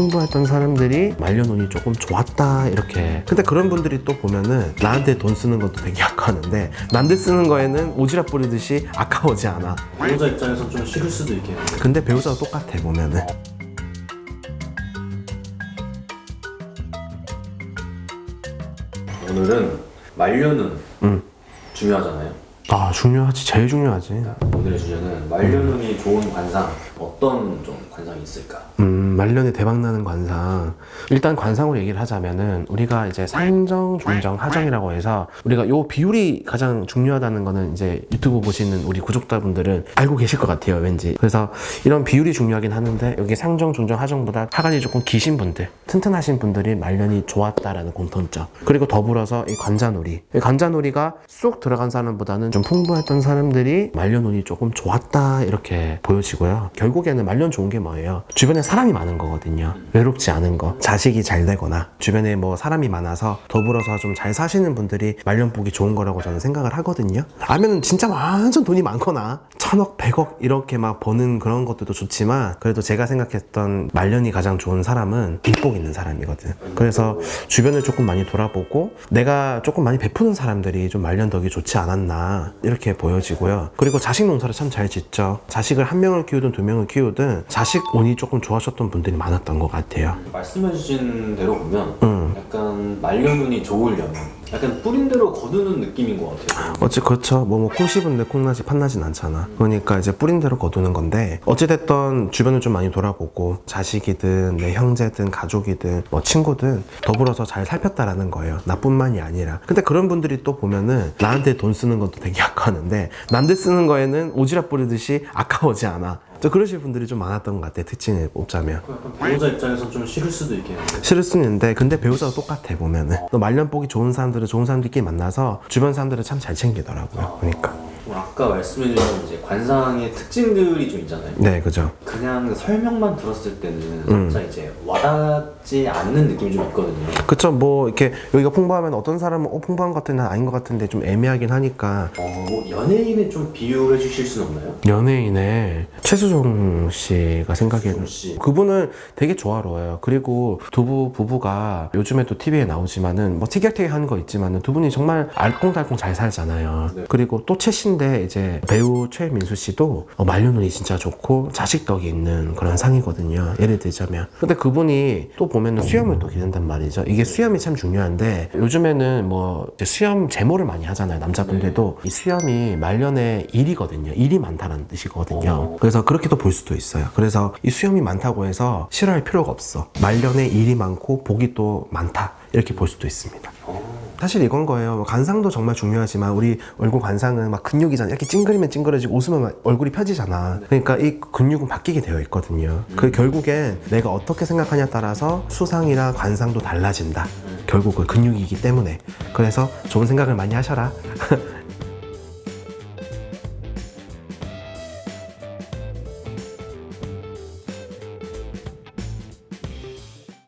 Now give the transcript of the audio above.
풍부했던 사람들이 말년운이 조금 좋았다 이렇게. 근데 그런 분들이 또 보면은 나한테 돈 쓰는 것도 되게 아까워하는데 남들 쓰는 거에는 오지랖 부리듯이 아까워지 않아. 배우자 입장에선 좀 싫을 수도 있겠는데 근데 배우자도 똑같아 보면은. 오늘은 말년은 음. 중요하잖아요. 아 중요하지. 제일 중요하지. 오늘의 주제는 말년운이 좋은 관상 어떤 좀 관상이 있을까? 음, 말년에 대박나는 관상. 일단 관상으로 얘기를 하자면은 우리가 이제 상정, 중정, 하정이라고 해서 우리가 요 비율이 가장 중요하다는 거는 이제 유튜브 보시는 우리 구독자분들은 알고 계실 것 같아요, 왠지. 그래서 이런 비율이 중요하긴 하는데 여기 상정, 중정, 하정보다 하관이 조금 기신 분들, 튼튼하신 분들이 말년이 좋았다라는 공통점. 그리고 더불어서 이 관자놀이. 이 관자놀이가 쏙 들어간 사람보다는 좀 풍부했던 사람들이 말년 운이 조금 좋았다 이렇게 보여지고요. 결국에는 말년 좋은 게 뭐예요? 주변에 사람이 많은 거거든요. 외롭지 않은 거. 자식이 잘 되거나 주변에 뭐 사람이 많아서 더불어서 좀 잘 사시는 분들이 말년 보기 좋은 거라고 저는 생각을 하거든요. 아니면 진짜 완전 돈이 많거나 천억, 백억 이렇게 막 버는 그런 것들도 좋지만 그래도 제가 생각했던 말년이 가장 좋은 사람은 빚복 있는 사람이거든. 그래서 주변을 조금 많이 돌아보고 내가 조금 많이 베푸는 사람들이 좀 말년 덕이 좋지 않았나 이렇게 보여지고요. 그리고 자식 농사를 참 잘 짓죠. 자식을 한 명을 키우든 두 명을 키우든 자식 운이 조금 좋아졌던 분들이 많았던 것 같아요. 말씀해주신 대로 보면 음. 말년운이 좋으려면 약간 뿌린 대로 거두는 느낌인 것 같아요 어찌 그렇죠. 뭐, 뭐, 콩 씹은데 콩나지 팥나진 않잖아. 그러니까 이제 뿌린 대로 거두는 건데, 어찌됐던 주변을 좀 많이 돌아보고, 자식이든, 내 형제든, 가족이든, 뭐, 친구든, 더불어서 잘 살폈다라는 거예요. 나뿐만이 아니라. 근데 그런 분들이 또 보면은, 나한테 돈 쓰는 것도 되게 아까워하는데, 남들 쓰는 거에는 오지랖 부리듯이 아까워지 않아. 또 그러실 분들이 좀 많았던 것 같아. 특징을 뽑자면. 약간 배우자 입장에선 좀 싫을 수도 있겠는데 싫을 수는 있는데 근데 배우자도 똑같아 보면은 또 말년 보기 좋은 사람들은 좋은 사람들끼리 만나서 주변 사람들을 참 잘 챙기더라고요 보니까 좀 아까 말씀해주신 이제 관상의 특징들이 좀 있잖아요 네 그죠 그냥 그 설명만 들었을 때는 음. 살짝 이제 와닿지 않는 느낌이 좀 있거든요 그쵸 뭐 이렇게 여기가 풍부하면 어떤 사람은 어 풍부한 것 같은데 아닌 것 같은데 좀 애매하긴 하니까 어, 뭐 연예인에 좀 비유해 주실 수는 없나요? 연예인의 최수종 씨가 생각에는 씨. 그분은 되게 조화로워요. 그리고 두부 부부가 요즘에 또 TV에 나오지만은 뭐 티격태격 하는 거 있지만은 두 분이 정말 알콩달콩 잘 살잖아요. 네. 그리고 또 최신 데 이제 배우 최민수 씨도 어, 말년운이 진짜 좋고 자식덕이 있는 그런 상이거든요. 예를 들자면 근데 그분이 또 보면은 수염을 또 기른단 말이죠. 이게 수염이 참 중요한데 요즘에는 뭐 수염 제모를 많이 하잖아요. 남자분들도 이 수염이 말년에 일이거든요. 일이 많다는 뜻이거든요. 어. 그래서 그렇게도 볼 수도 있어요. 그래서 이 수염이 많다고 해서 싫어할 필요가 없어. 말년에 일이 많고 복이 또 많다. 이렇게 볼 수도 있습니다. 어. 사실 이건 거예요. 뭐 관상도 정말 중요하지만 우리 얼굴 관상은 막 근육이잖아. 이렇게 찡그리면 찡그러지고 웃으면 막 얼굴이 펴지잖아. 그러니까 이 근육은 바뀌게 되어 있거든요. 그 결국엔 내가 어떻게 생각하냐에 따라서 수상이나 관상도 달라진다. 결국은 근육이기 때문에. 그래서 좋은 생각을 많이 하셔라.